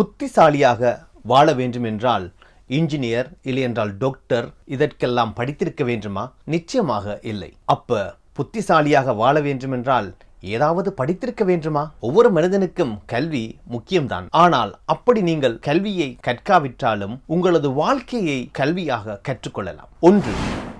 புத்திசாலியாக வாழ வேண்டும் என்றால் இன்ஜினியர் இல்லையென்றால் டாக்டர் இதற்கெல்லாம் படித்திருக்க வேண்டுமா? நிச்சயமாக இல்லை. அப்ப புத்திசாலியாக வாழ வேண்டுமென்றால் ஏதாவது படித்திருக்க வேண்டுமா? ஒவ்வொரு மனிதனுக்கும் கல்வி முக்கியம்தான். ஆனால் அப்படி நீங்கள் கல்வியை கற்காவிட்டாலும் உங்களது வாழ்க்கையை கல்வியாக கற்றுக்கொள்ளலாம். ஒன்று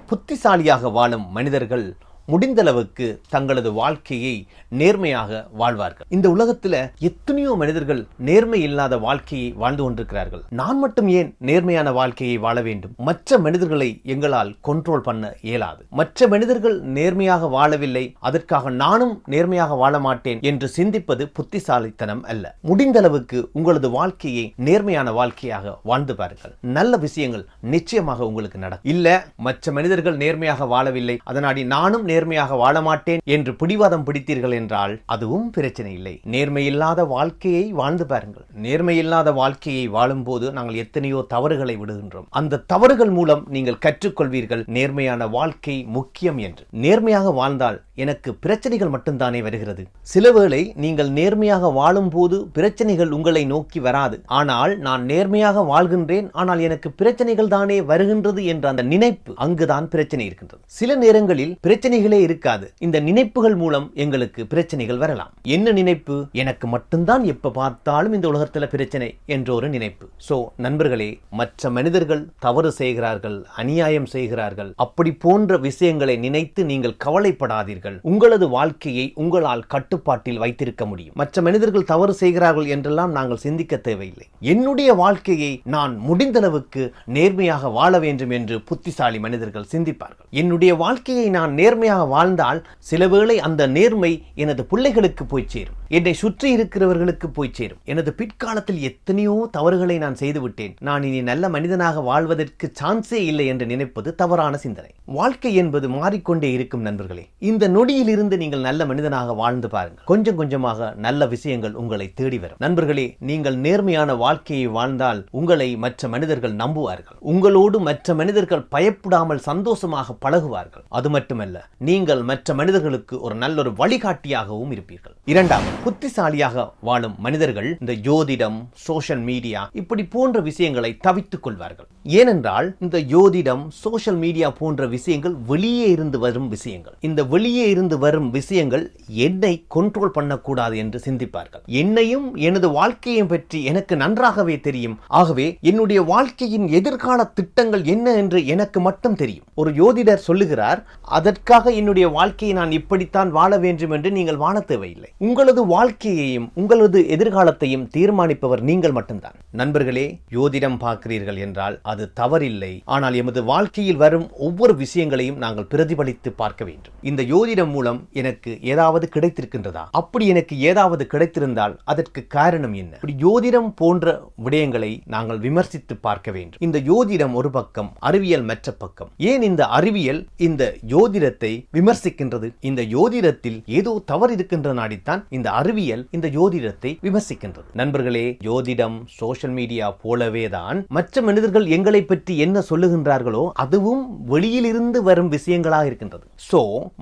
புத்திசாலியாக வாழும் மனிதர்கள் முடிந்தளவுக்கு தங்களது வாழ்க்கையை நேர்மையாக வாழ்வார்கள். இந்த உலகத்துல எத்தனையோ மனிதர்கள் நேர்மை இல்லாத வாழ்க்கையை வாழ்ந்து கொண்டிருக்கிறார்கள். நான் மட்டும் ஏன் நேர்மையான வாழ்க்கையை வாழ வேண்டும்? மற்ற மனிதர்களை எங்களால் கண்ட்ரோல் பண்ண இயலாது. மற்ற மனிதர்கள் நேர்மையாக வாழவில்லை அதற்காக நானும் நேர்மையாக வாழ மாட்டேன் என்று சிந்திப்பது புத்திசாலித்தனம் அல்ல. முடிந்தளவுக்கு உங்களது வாழ்க்கையை நேர்மையான வாழ்க்கையாக வாழ்ந்து பாருங்கள். நல்ல விஷயங்கள் நிச்சயமாக உங்களுக்கு நடக்கும். இல்ல மற்ற மனிதர்கள் நேர்மையாக வாழவில்லை அதனாடி நானும் நேர்மையாக வாழ மாட்டேன் என்று பிடிவாதம் பிடித்தீர்கள் என்றால் அதுவும் பிரச்சனை இல்லை. நேர்மையில்லாத வாழ்க்கையை வாழ்ந்து பாருங்கள். நேர்மையில்லாத வாழ்க்கையை வாழும்போது நாங்கள் எத்தனையோ தவறுகளை விடுகின்றோம். அந்த தவறுகள் மூலம் நீங்கள் கற்றுக்கொள்வீர்கள் நேர்மையான வாழ்க்கை முக்கியம் என்று. நேர்மையாக வாழ்ந்தால் எனக்கு பிரச்சனைகள் மட்டும்தானே வருகிறது. சிலவேளை நீங்கள் நேர்மையாக வாழும்போது பிரச்சனைகள் உங்களை நோக்கி வராது. ஆனால் நான் நேர்மையாக வாழ்கின்றேன் ஆனால் எனக்கு பிரச்சனைகள் தானே வருகின்றது என்ற அந்த நினைப்பு அங்குதான் பிரச்சனை இருக்கின்றது. சில நேரங்களில் பிரச்சனைகள் இருக்காது. இந்த நினைப்புகள் மூலம் எங்களுக்கு பிரச்சனைகள் வரலாம். என்ன நினைப்பு? எனக்கு மட்டும்தான் எப்ப பார்த்தாலும் இந்த உலகத்துல பிரச்சனை என்ற ஒரு நினைப்பு. சோ நண்பர்களே மற்ற மனிதர்கள் தவறு செய்கிறார்கள் அநியாயம் செய்கிறார்கள் அப்படி போன்ற விஷயங்களை நினைத்து நீங்கள் கவலைப்படாதீர்கள். உங்களது வாழ்க்கையை உங்களால் கட்டுப்பாட்டில் வைத்திருக்க முடியும். மற்ற மனிதர்கள் தவறு செய்கிறார்கள் என்றெல்லாம் நாங்கள் சிந்திக்க தேவையில்லை. என்னுடைய வாழ்க்கையை நான் முடிந்தளவுக்கு நேர்மையாக வாழ வேண்டும் என்று புத்திசாலி மனிதர்கள் சிந்திப்பார்கள். என்னுடைய வாழ்க்கையை நான் நேர்மையாக வாழ்ந்தால் சிலவேளை அந்த நேர்மை எனது பிள்ளைகளுக்கு போய் சேரும். என்னை சுற்றி இருக்கிறவர்களுக்கு போய் சேரும். எனது பிற்காலத்தில் எத்தனையோ தவறுகளை நான் செய்துவிட்டேன் நான் இனி நல்ல மனிதனாக வாழ்வதற்கு சான்ஸே இல்லை என்று நினைப்பது தவறான சிந்தனை. வாழ்க்கை என்பது மாறிக்கொண்டே இருக்கும் நண்பர்களே. இந்த நொடியில் இருந்து நீங்கள் நல்ல மனிதனாக வாழ்ந்து பாருங்கள். கொஞ்சம் கொஞ்சமாக நல்ல விஷயங்கள் உங்களை தேடி வரும். நண்பர்களே நீங்கள் நேர்மையான வாழ்க்கையை வாழ்ந்தால் உங்களை மற்ற மனிதர்கள் நம்புவார்கள். உங்களோடு மற்ற மனிதர்கள் பயப்படாமல் சந்தோஷமாக பழகுவார்கள். அது மட்டுமல்ல நீங்கள் மற்ற மனிதர்களுக்கு ஒரு நல்ல ஒரு வழிகாட்டியாகவும் இருப்பீர்கள். இரண்டாவது புத்திசாலியாக வாழும் மனிதர்கள் இந்த ஜோதிடம் சோஷியல் மீடியா இப்படி போன்ற விஷயங்களை தவித்துக் கொள்வார்கள். ஏனென்றால் இந்த ஜோதிடம் சோஷியல் மீடியா போன்ற விஷயங்கள் வெளியே இருந்து வரும் விஷயங்கள். இந்த வெளியே இருந்து வரும் விஷயங்கள் என்னை கண்ட்ரோல் பண்ணக்கூடாது என்று சிந்திப்பார்கள். என்னையும் எனது வாழ்க்கையையும் பற்றி எனக்கு நன்றாகவே தெரியும். ஆகவே என்னுடைய வாழ்க்கையின் எதிர்கால திட்டங்கள் என்ன என்று எனக்கு மட்டும் தெரியும். ஒரு யோதிடர் சொல்லுகிறார் அதற்காக என்னுடைய வாழ்க்கையை நான் இப்படித்தான் வாழ வேண்டும் என்று நீங்கள் வாழ தேவையில்லை. உங்களது வாழ்க்கையையும் உங்களது எதிர்காலத்தையும் தீர்மானிப்பவர் நீங்கள் மட்டும்தான். நண்பர்களே யோதிடம் பார்க்கிறீர்கள் என்றால் அது தவறில்லை. ஆனால் எமது வாழ்க்கையில் வரும் ஒவ்வொரு விஷயங்களையும் நாங்கள் பிரதிபலித்து பார்க்க வேண்டும். இந்த யோதிடம் மூலம் எனக்கு ஏதாவது கிடைத்திருக்கின்றதா? அப்படி எனக்கு ஏதாவது கிடைத்திருந்தால் அதற்கு காரணம் என்ன? இப்படி யோதிடம் போன்ற விடயங்களை நாங்கள் விமர்சித்து பார்க்க வேண்டும். இந்த யோதிடம் ஒரு பக்கம் அறிவியல் மற்ற பக்கம். ஏன் இந்த அறிவியல் இந்த யோதிடத்தை விமர்சிக்கின்றது. இந்த யோதிடத்தில் ஏதோ தவறு இருக்கின்ற நாடித்தான் இந்த அறிவியல் இந்த யோதிடத்தை விமர்சிக்கின்றது. நண்பர்களே யோதிடம் சோசியல் மீடியா போலவே தான் மற்ற மனிதர்கள் எங்களை பற்றி என்ன சொல்லுகின்றார்களோ அதுவும் வெளியிலிருந்து வரும் விஷயங்களாக இருக்கின்றது. சோ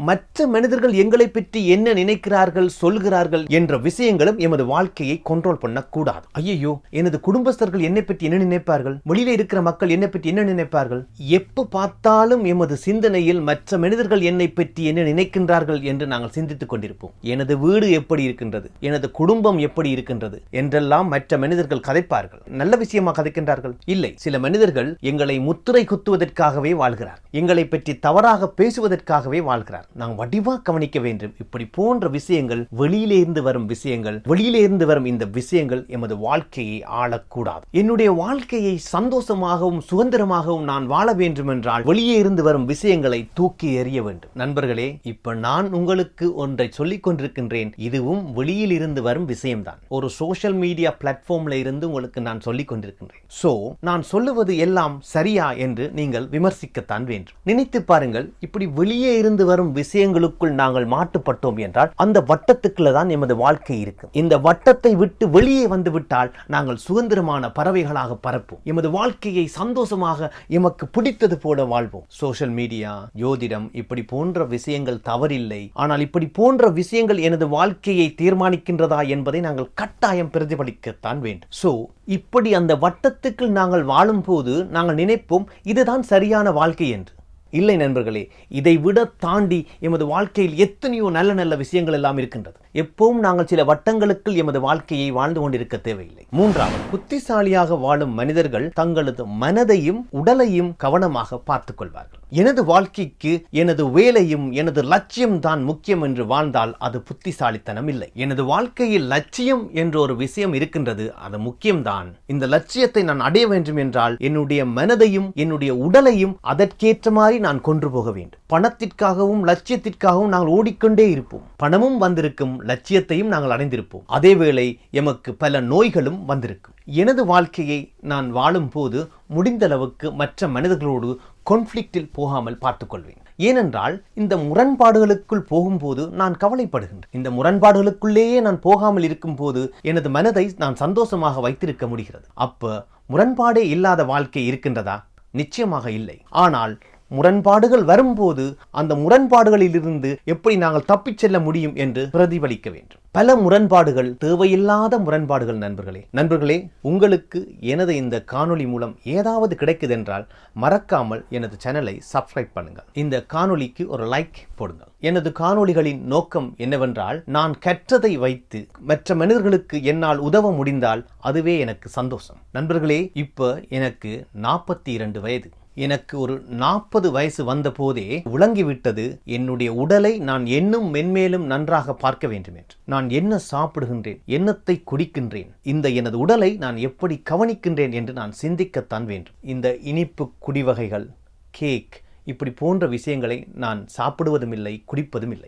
மற்ற மனிதர்கள் எங்களை பற்றி என்ன நினைக்கிறார்கள் சொல்கிறார்கள் என்ற விஷயங்களும் எமது வாழ்க்கையை கண்ட்ரோல் பண்ணக்கூடாது. ஐயோ எனது குடும்பஸ்தர்கள் என்னை பற்றி என்ன நினைப்பார்கள்? வெளியில இருக்கிற மக்கள் என்னை பற்றி என்ன நினைப்பார்கள்? எப்ப பார்த்தாலும் எமது சிந்தனையில் மற்ற மனிதர்கள் என்னை பற்றி என்ன நினைக்கின்றார்கள் என்று நாங்கள் சிந்தித்துக் கொண்டிருப்போம். எனது வீடு எப்படி இருக்கின்றது? எனது குடும்பம் எப்படி இருக்கின்றது? என்றெல்லாம் மற்ற மனிதர்கள் கதைப்பார்கள். நல்ல விஷயமா கதைக்கின்றார்கள்? இல்லை. சில மனிதர்கள் எங்களை முத்திரை குத்துவதற்காகவே வாழ்கிறார். எங்களை பற்றி தவறாக பேசுவதற்காகவே வாழ்கிறார். நாம் வடிவா கவனிக்க வேண்டும். இப்படி போன்ற விஷயங்கள் வெளியிலிருந்து வரும் விஷயங்கள் வெளியிலிருந்து வரும் இந்த விஷயங்கள் எமது வாழ்க்கையை ஆளக்கூடாது. என்னுடைய வாழ்க்கையை சந்தோஷமாகவும் சுதந்திரமாகவும் நான் வாழ வேண்டும் என்றால் வெளியே இருந்து வரும் விஷயங்களை தூக்கி எறிய வேண்டும். நண்பர்களே இப்ப நான் உங்களுக்கு ஒன்றை சொல்லிக் கொண்டிருக்கின்றேன். இதுவும் வெளியில் இருந்து வரும் விஷயம்தான். ஒரு சோஷியல் மீடியா பிளாட்ஃபார்ம்ல இருந்து உங்களுக்கு நான் சொல்லிக் கொண்டிருக்கின்றேன். சோ நான் சொல்லுவது எல்லாம் சரியா என்று நீங்கள் விமர்சிக்கத்தான் வேண்டும். நினைத்து பாருங்கள் இப்படி வெளியே இருந்து வரும் விஷயங்களுக்குள் நாங்கள் மாட்டுப்பட்டோம் என்றால் அந்த வட்டத்துக்குள்ள தான் எமது வாழ்க்கை இருக்கு இந்த வட்டத்தை விட்டு வெளியே வந்து விட்டால் நாங்கள் சுதந்திரமான பறவைகளாக பரப்போம் எமது வாழ்க்கையை சந்தோஷமாக எமக்கு பிடித்தது போல வாழ்வோம். சோஷியல் மீடியா யோதிடம் இப்படி போன போன்ற விஷயங்கள் தவறில்லை. ஆனால் இப்படி போன்ற விஷயங்கள் எனது வாழ்க்கையை தீர்மானிக்கின்றதா என்பதை நாங்கள் கட்டாயம் பிரதிபலிக்கத்தான் வேண்டும். சோ இப்படி அந்த வட்டத்துக்குள் நாங்கள் வாழும்போது நாங்கள் நினைப்போம் இதுதான் சரியான வாழ்க்கை என்று. இல்லை நண்பர்களே இதை விட தாண்டி எமது வாழ்க்கையில் எத்தனையோ நல்ல நல்ல விஷயங்கள் எல்லாம் இருக்கின்றது. எப்பவும் நாங்கள் சில வட்டங்களுக்குள் எமது வாழ்க்கையை வாழ்ந்து கொண்டிருக்க தேவையில்லை. மூன்றாவது புத்திசாலியாக வாழும் மனிதர்கள் தங்களது மனதையும் உடலையும் கவனமாக பார்த்துக் கொள்வார்கள். எனது வாழ்க்கைக்கு எனது வேலையும் எனது லட்சியம் தான் முக்கியம் என்று வாழ்ந்தால் அது புத்திசாலித்தனம் இல்லை. எனது வாழ்க்கையில் லட்சியம் என்ற ஒரு விஷயம் இருக்கின்றது அது முக்கியம்தான். இந்த லட்சியத்தை நான் அடைய வேண்டும் என்றால் என்னுடைய மனதையும் என்னுடைய உடலையும் அதற்கேற்ற மாதிரி நான் கொண்டு போக வேண்டும். பணத்திற்காகவும் லட்சியத்திற்காகவும் நாங்கள் ஓடிக்கொண்டே இருப்போம். பணமும் வந்திருக்கும் லட்சியத்தையும் நாங்கள் அடைந்திருப்போம். அதேவேளை எமக்கு பல நோய்களும் வந்திருக்கும். எனது வாழ்க்கையை நான் வாழும்போது முடிந்தளவுக்கு மற்ற மனிதர்களோடு கான்ஃப்ளிக்டில் போகாமல் பார்த்துக்கொள்வேன். ஏனென்றால் இந்த முரண்பாடுகளுக்குள் போகும்போது நான் கவலைப்படுகின்றேன். இந்த முரண்பாடுகளுக்குள்ளேயே நான் போகாமல் இருக்கும்போது எனது மனதை நான் சந்தோஷமாக வைத்திருக்க முடிகிறது. அப்போ முரண்பாடே இல்லாத வாழ்க்கை இருக்கின்றதா? நிச்சயமாக இல்லை. ஆனால் முரண்பாடுகள் வரும்போது அந்த முரண்பாடுகளிலிருந்து எப்படி நாங்கள் தப்பிச் செல்ல முடியும் என்று பிரதிபலிக்க வேண்டும். பல முரண்பாடுகள் தேவையில்லாத முரண்பாடுகள் நண்பர்களே. நண்பர்களே உங்களுக்கு எனது இந்த காணொளி மூலம் ஏதாவது கிடைக்குதென்றால் மறக்காமல் எனது சேனலை சப்ஸ்கிரைப் பண்ணுங்கள். இந்த காணொளிக்கு ஒரு லைக் போடுங்கள். எனது காணொளிகளின் நோக்கம் என்னவென்றால் நான் கற்றதை வைத்து மற்ற மனிதர்களுக்கு என்னால் உதவ முடிந்தால் அதுவே எனக்கு சந்தோஷம். நண்பர்களே இப்போ எனக்கு நாற்பத்தி இரண்டு வயது. எனக்கு ஒரு நாற்பது வயசு வந்தபோதே விளங்கிவிட்டது. என்னுடைய உடலை நான் என்னும் மென்மேலும் நன்றாக பார்க்க வேண்டும் என்று நான் என்ன சாப்பிடுகின்றேன்? என்னத்தை குடிக்கின்றேன்? இந்த எனது உடலை நான் எப்படி கவனிக்கின்றேன் என்று நான் சிந்திக்கத்தான் வேண்டும். இந்த இனிப்பு குடிவகைகள் கேக் இப்படி போன்ற விஷயங்களை நான் சாப்பிடுவதும் இல்லை குடிப்பதும் இல்லை